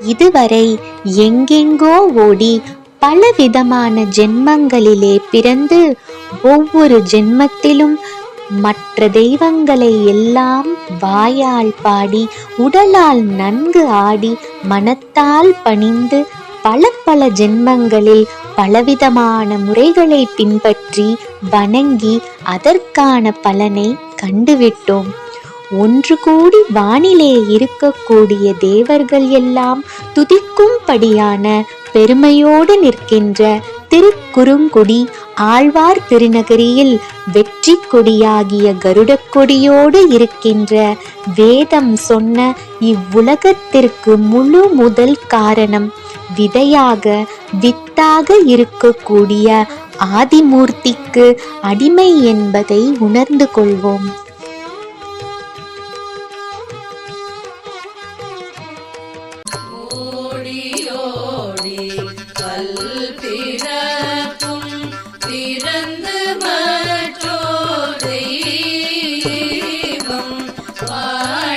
இதுவரை எங்கெங்கோ ஓடி பலவிதமான ஜென்மங்களிலே பிறந்து ஒவ்வொரு ஜென்மத்திலும் மற்ற தெய்வங்களை எல்லாம் வாயால் பாடி உடலால் நன்கு ஆடி மனத்தால் பணிந்து பல பல ஜென்மங்களில் பலவிதமான முறைகளை பின்பற்றி வணங்கி அதற்கான பலனை கண்டுவிட்டோம். ஒன்று கூடி வானிலே இருக்கக்கூடிய தேவர்கள் எல்லாம் துதிக்கும்படியான பெருமையோடு நிற்கின்ற திருக்குறுங்குடி ஆழ்வார் திருநகரியில் வெற்றி கொடியாகிய கருடக் கொடியோடு இருக்கின்ற வேதம் சொன்ன இவ்வுலகத்திற்கு முழு முதல் காரணம் விதையாக வித்தாக இருக்கக்கூடிய ஆதிமூர்த்திக்கு அடிமை என்பதை உணர்ந்து கொள்வோம். ஓடி பல்பிறப்பும் பிறந்து மற்றோர்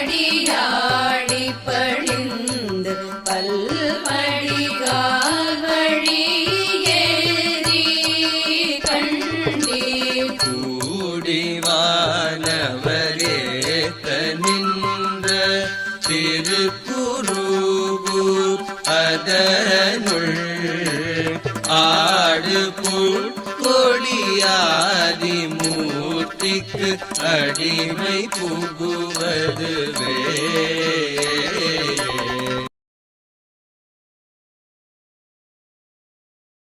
பாடியாடி பணிந்து பல்வழிகால் வழியேறி கண்டீர் கூடிவானவரேத்த நின்ற திருக்குருகூர் அதனுள் ஆடு கொடியாதி மூர்த்திக்கு அடிமை புகுவதுவே.